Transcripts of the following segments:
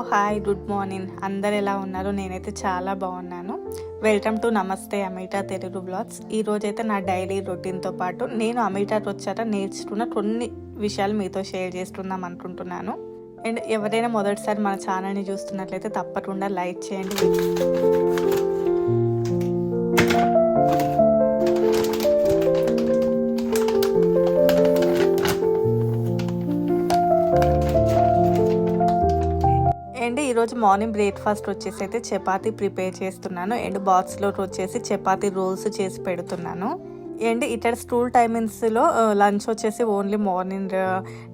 Hi good morning. అందరు ఎలా ఉన్నారు? నేనైతే చాలా బాగున్నాను. వెల్కమ్ టు నమస్తే అమీటా తెలుగు బ్లాగ్స్. ఈ రోజైతే నా డైలీ రొటీన్తో పాటు నేను అమిటా వచ్చాక నేర్చుకున్న కొన్ని విషయాలు మీతో షేర్ చేస్తున్నాం అనుకుంటున్నాను. అండ్ ఎవరైనా మొదటిసారి మన ఛానల్ని చూస్తున్నట్లయితే తప్పకుండా లైక్ చేయండి. మార్నింగ్ బ్రేక్ఫాస్ట్ వచ్చేసి అయితే చపాతీ ప్రిపేర్ చేస్తున్నాను. అండ్ బాక్స్లో వచ్చేసి చపాతీ రోల్స్ చేసి పెడుతున్నాను. అండ్ ఇక్కడ స్కూల్ టైమింగ్స్లో లంచ్ వచ్చేసి ఓన్లీ మార్నింగ్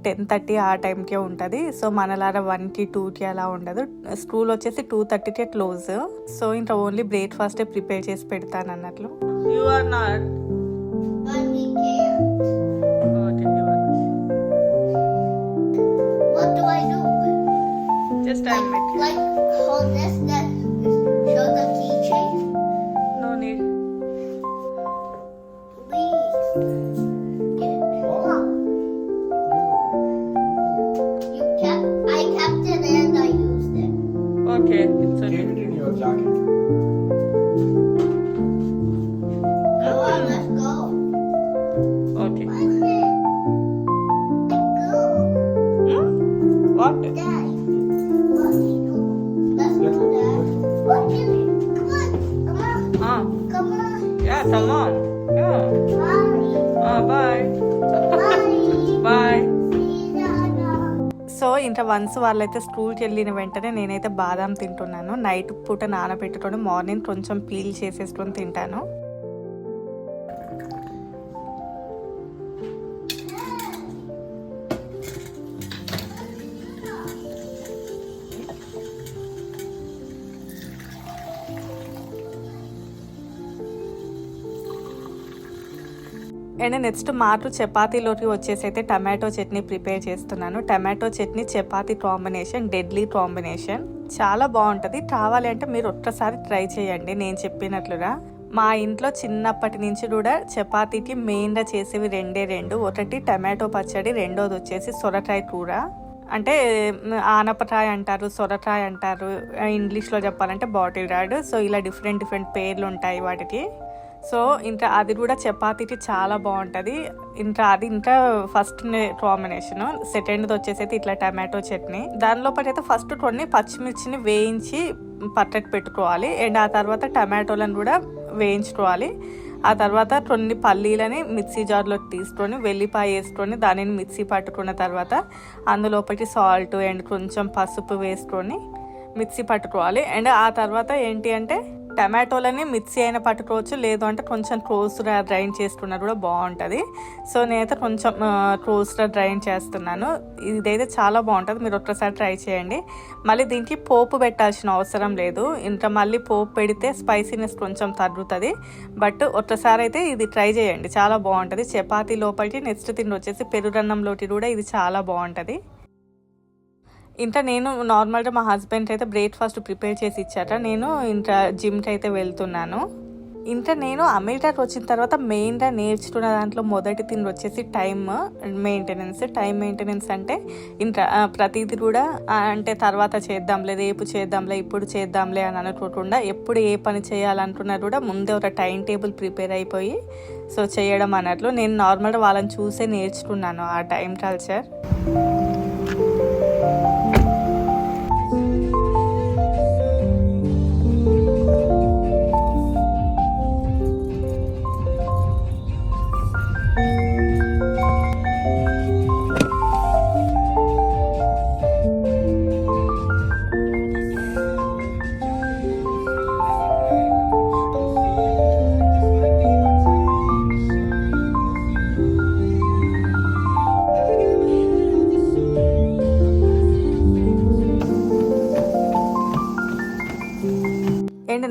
టెన్ థర్టీ ఆ టైంకే ఉంటుంది. సో మనలాగా వన్కి టూకి అలా ఉండదు. స్కూల్ వచ్చేసి టూ థర్టీకే క్లోజ్. సో ఇంకా ఓన్లీ బ్రేక్ఫాస్టే ప్రిపేర్ చేసి పెడతాను అన్నట్లు you are not This like, it. Like hold this, then show the keychain. No need. Please. Get it. Hold on. You kept. I kept it and I used it. Okay. Bye bye so ఇంకా once వాళ్ళైతే స్కూల్కి వెళ్ళిన వెంటనే నేనైతే బాదాం తింటున్నాను. Night పూట నానబెట్టుకొని morning కొంచెం పీల్ చేసేసుకొని తింటాను. అండ్ నెక్స్ట్ మాటు చపాతీలోకి వచ్చేసి అయితే టమాటో చట్నీ ప్రిపేర్ చేస్తున్నాను. Tomato chutney chapati combination deadly combination చాలా బాగుంటుంది. కావాలి అంటే మీరు ఒక్కసారి ట్రై చేయండి నేను చెప్పినట్లుగా. మా ఇంట్లో చిన్నప్పటి నుంచి కూడా చపాతీకి మెయిన్గా చేసేవి రెండే రెండు. ఒకటి టమాటో పచ్చడి రెండోది వచ్చేసి సొరకాయ కూర. అంటే ఆనపకాయ అంటారు సొరకాయ అంటారు. ఇంగ్లీష్లో చెప్పాలంటే బాటిల్ రాడ్. సో ఇలా డిఫరెంట్ డిఫరెంట్ పేర్లు ఉంటాయి వాటికి. సో ఇంకా అది కూడా చపాతీకి చాలా బాగుంటుంది. ఇంకా అది ఇంకా ఫస్ట్ కాంబినేషన్ సెకండ్ది వచ్చేసి అయితే ఇట్లా టమాటో చట్నీ. దానిలో అయితే ఫస్ట్ కొన్ని పచ్చిమిర్చిని వేయించి పట్టెట్ పెట్టుకోవాలి. అండ్ ఆ తర్వాత టమాటోలను కూడా వేయించుకోవాలి. ఆ తర్వాత కొన్ని పల్లీలని మిక్సీ జార్లో తీసుకొని వెల్లిపాయ వేసుకొని దానిని మిక్సీ పట్టుకున్న తర్వాత అందులోపటి సాల్ట్ అండ్ కొంచెం పసుపు వేసుకొని మిక్సీ పట్టుకోవాలి. అండ్ ఆ తర్వాత ఏంటి అంటే టమాటోలని మిక్సీ అయినా పట్టుకోవచ్చు లేదు అంటే కొంచెం క్లోజ్గా డ్రైన్ చేసుకున్నా కూడా బాగుంటుంది. సో నేనైతే కొంచెం క్లోజ్గా డ్రైన్ చేస్తున్నాను. ఇదైతే చాలా బాగుంటుంది. మీరు ఒక్కసారి ట్రై చేయండి. మళ్ళీ దీనికి పోపు పెట్టాల్సిన అవసరం లేదు. ఇంకా మళ్ళీ పోపు పెడితే స్పైసీనెస్ కొంచెం తగ్గుతుంది. బట్ ఒక్కసారి అయితే ఇది ట్రై చేయండి. చాలా బాగుంటుంది. చపాతీ లోపలికి నెక్స్ట్ తిండి వచ్చేసి పెరుగన్నంలోకి కూడా ఇది చాలా బాగుంటుంది. ఇంత నేను నార్మల్గా మా హస్బెండ్ అయితే బ్రేక్ఫాస్ట్ ప్రిపేర్ చేసి ఇచ్చాట. నేను ఇంకా జిమ్కి అయితే వెళ్తున్నాను. ఇంత నేను అమెరికాకి వచ్చిన తర్వాత మెయిన్గా నేర్చుకున్న దాంట్లో మొదటి తిండి వచ్చేసి టైం మెయింటెనెన్స్. టైం మెయింటెనెన్స్ అంటే ఇంత ప్రతిదీ కూడా అంటే తర్వాత చేద్దాంలే రేపు చేద్దాంలే ఇప్పుడు చేద్దాంలే అని అనుకోకుండా ఎప్పుడు ఏ పని చేయాలనుకున్నా కూడా ముందే ఒక టైం టేబుల్ ప్రిపేర్ అయిపోయి సో చేయడం అన్నట్లు నేను నార్మల్గా వాళ్ళని చూసే నేర్చుకున్నాను ఆ టైం కల్చర్.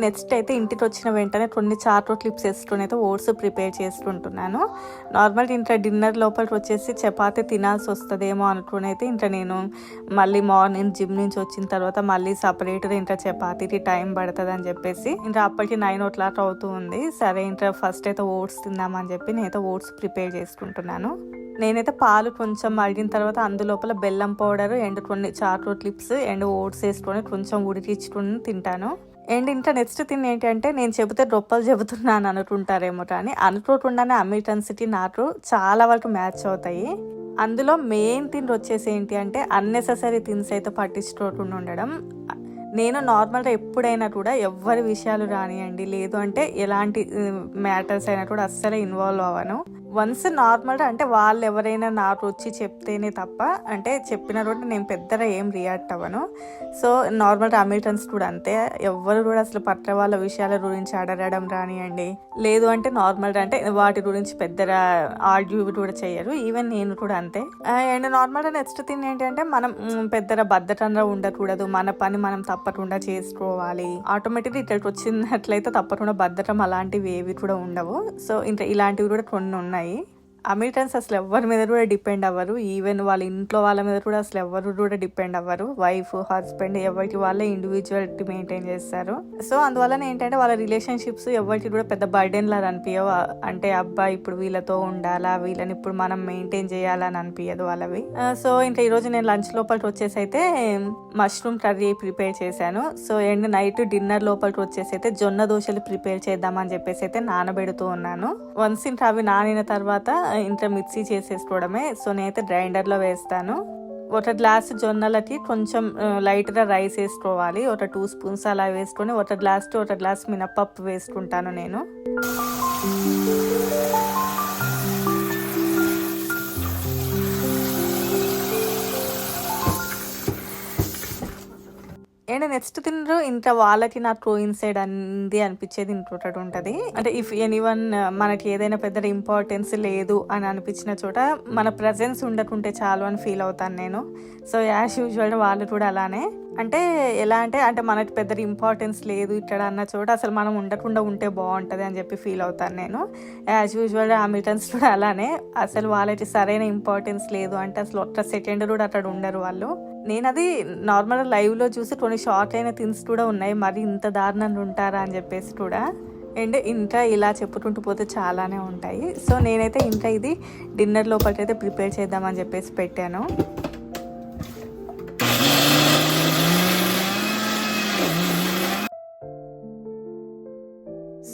నెక్స్ట్ అయితే ఇంటికి వచ్చిన వెంటనే కొన్ని చార్టో క్లిప్స్ వేసుకుని అయితే ఓట్స్ ప్రిపేర్ చేసుకుంటున్నాను నార్మల్ ఇంట్లో డిన్నర్ లోపలికి వచ్చేసి చపాతీ తినాల్సి వస్తుందేమో అనుకుని అయితే ఇంకా నేను మళ్ళీ మార్నింగ్ జిమ్ నుంచి వచ్చిన తర్వాత మళ్ళీ సపరేట్గా ఇంకా చపాతీకి టైం పడుతుంది అని చెప్పేసి ఇంకా అప్పటికి నైన్ ఓ క్లాక్ అవుతూ ఉంది. సరే ఇంకా ఫస్ట్ అయితే ఓట్స్ తిందామని చెప్పి నేనైతే ఓట్స్ ప్రిపేర్ చేసుకుంటున్నాను. నేనైతే పాలు కొంచెం మరిగిన తర్వాత అందులోపల బెల్లం పౌడర్ అండ్ కొన్ని చాక్లెట్ క్లిప్స్ అండ్ ఓట్స్ వేసుకొని కొంచెం ఉడికించుకుని తింటాను. అండ్ ఇంకా నెక్స్ట్ థింగ్ ఏంటంటే నేను చెబితే రొప్పలు చెబుతున్నాను అనుకుంటారేమో కానీ అనుకోకుండానే అమిటన్సిటీ నాకు చాలా వరకు మ్యాచ్ అవుతాయి. అందులో మెయిన్ థింగ్ వచ్చేసి ఏంటి అంటే అన్నెసెసరీ థింగ్స్ అయితే పట్టించుకోకుండా ఉండడం. నేను నార్మల్గా ఎప్పుడైనా కూడా ఎవరి విషయాలు రానియండి. లేదు అంటే ఎలాంటి మ్యాటర్స్ అయినా కూడా అస్సలే ఇన్వాల్వ్ అవ్వను. వన్స్ నార్మల్గా అంటే వాళ్ళు ఎవరైనా నాకు వచ్చి చెప్తేనే తప్ప అంటే చెప్పిన రోజు నేను పెద్దగా ఏం రియాక్ట్ అవ్వను. సో నార్మల్ అమెరికన్స్ కూడా అంతే. ఎవరు కూడా అసలు పట్ల వాళ్ళ విషయాల గురించి అడగడం రానియండి. లేదు అంటే నార్మల్గా అంటే వాటి గురించి పెద్దగా ఆర్గ్యూ కూడా చేయరు ఈవెన్ నేను కూడా అంతే. అండ్ నార్మల్గా నెక్స్ట్ థింగ్ ఏంటంటే మనం పెద్దగా బద్ధకంగా ఉండకూడదు. మన పని మనం తప్పకుండా చేసుకోవాలి. ఆటోమేటిక్గా ఇక్కడికి వచ్చినట్లయితే తప్పకుండా బద్ధకం అలాంటివి ఏవి కూడా ఉండవు. సో ఇంకా ఇలాంటివి కూడా కొన్ని ఉన్నాయి. aí. అమెరికన్స్ అసలు ఎవరి మీద కూడా డిపెండ్ అవ్వరు. ఈవెన్ వాళ్ళ ఇంట్లో వాళ్ళ మీద కూడా అసలు ఎవరు కూడా డిపెండ్ అవ్వరు. వైఫ్ హస్బెండ్ ఎవరికి వాళ్ళే ఇండివిజువాలిటీ మెయింటైన్ చేస్తారు. సో అందువలన ఏంటంటే వాళ్ళ రిలేషన్షిప్స్ ఎవరికి కూడా పెద్ద బర్డెన్ లాగా అనిపించవు అంటే అబ్బా ఇప్పుడు వీళ్ళతో ఉండాలా? వీళ్ళని ఇప్పుడు మనం మెయింటైన్ చేయాలని అనిపించదు వాళ్ళవి. సో ఇంకా ఈరోజు నేను లంచ్ లోపలికి వచ్చేసి అయితే మష్రూమ్ కర్రీ ప్రిపేర్ చేశాను. సో అండ్ నైట్ డిన్నర్ లోపలికి వచ్చేసి అయితే జొన్న దోశలు ప్రిపేర్ చేద్దామని చెప్పేసి అయితే నానబెడుతూ ఉన్నాను. వన్స్ ఇంకా అవి నానిన తర్వాత ఇంట్లో మిక్సీ చేసేసుకోవడమే. సో నేనైతే గ్రైండర్లో వేస్తాను. ఒక గ్లాస్ జొన్నలకి కొంచెం లైట్గా రైస్ వేసుకోవాలి. ఒక టూ స్పూన్స్ అలా వేసుకొని ఒక గ్లాస్ టు ఒక గ్లాస్ మినపప్పు వేసుకుంటాను నేను. అండ్ నెక్స్ట్ తినరు ఇంత వాళ్ళకి నాకు ఇన్సైడ్ అంది అనిపించేది ఇంకొకటి ఉంటుంది. అంటే ఇఫ్ ఎనీవన్ మనకి ఏదైనా పెద్ద ఇంపార్టెన్స్ లేదు అని అనిపించిన చోట మన ప్రజెన్స్ ఉండకుంటే చాలు అని ఫీల్ అవుతాను నేను. సో యాజ్ యూజువల్ వాళ్ళు కూడా అలానే. అంటే ఎలా అంటే అంటే మనకి పెద్ద ఇంపార్టెన్స్ లేదు ఇక్కడ అన్న చోట అసలు మనం ఉండకుండా ఉంటే బాగుంటుంది అని చెప్పి ఫీల్ అవుతాను నేను. యాజ్ యూజువల్ అమిటన్స్ కూడా అలానే. అసలు వాళ్ళకి సరైన ఇంపార్టెన్స్ లేదు అంటే అసలు ఒక్క సెకండ్ కూడా అక్కడ ఉండరు వాళ్ళు. నేను అది నార్మల్ లైవ్లో చూసి కొన్ని షార్ట్ అయిన థింగ్స్ కూడా ఉన్నాయి. మరి ఇంత దారుణంగా ఉంటారా అని చెప్పేసి కూడా. అండ్ ఇంకా ఇలా చెప్పుకుంటూ పోతే చాలానే ఉంటాయి. సో నేనైతే ఇంకా ఇది డిన్నర్ లోపలకైతే ప్రిపేర్ చేద్దామని చెప్పేసి పెట్టాను.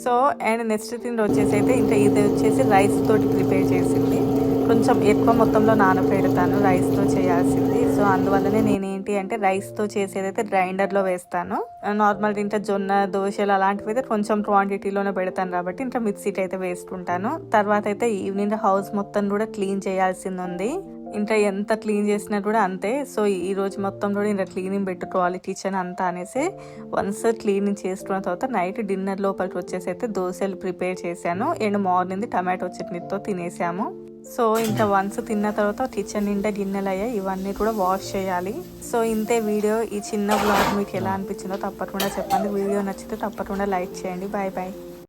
సో అండ్ నెక్స్ట్ థింగ్ వచ్చేసి అయితే ఇంకా ఇది వచ్చేసి రైస్ తోటి ప్రిపేర్ చేసింది. కొంచెం ఎక్కువ మొత్తంలో నానపెడతాను రైస్తో చేయాల్సింది. సో అందువల్లనే నేనేంటి అంటే రైస్తో చేసేదైతే గ్రైండర్లో వేస్తాను. నార్మల్ ఇంట్లో జొన్న దోశలు అలాంటివి అయితే కొంచెం క్వాంటిటీలోనే పెడతాను కాబట్టి ఇంకా మిక్సీకి అయితే వేసుకుంటాను తర్వాత అయితే ఈవినింగ్ హౌస్ మొత్తం కూడా క్లీన్ చేయాల్సింది ఉంది ఇంకా ఎంత క్లీన్ చేసినా కూడా అంతే. సో ఈ రోజు మొత్తం కూడా ఇంకా క్లీనింగ్ పెట్టుకోవాలి కిచెన్ అంతా అనేసి. వన్స్ క్లీనింగ్ చేసుకున్న తర్వాత నైట్ డిన్నర్ లోపలికి వచ్చేసి అయితే దోశలు ప్రిపేర్ చేశాను. అండ్ మార్నింగ్ టమాటో చట్నీతో తినేసాము. సో ఇంత వన్స్ తిన్న తర్వాత కిచెన్ నిండా గిన్నెలు అయ్యాయి ఇవన్నీ కూడా వాష్ చేయాలి. సో ఇంతే వీడియో ఈ చిన్న బ్లాగ్ మీకు ఎలా అనిపించిందో తప్పకుండా చెప్పండి. వీడియో నచ్చితే తప్పకుండా లైక్ చేయండి. Bye bye.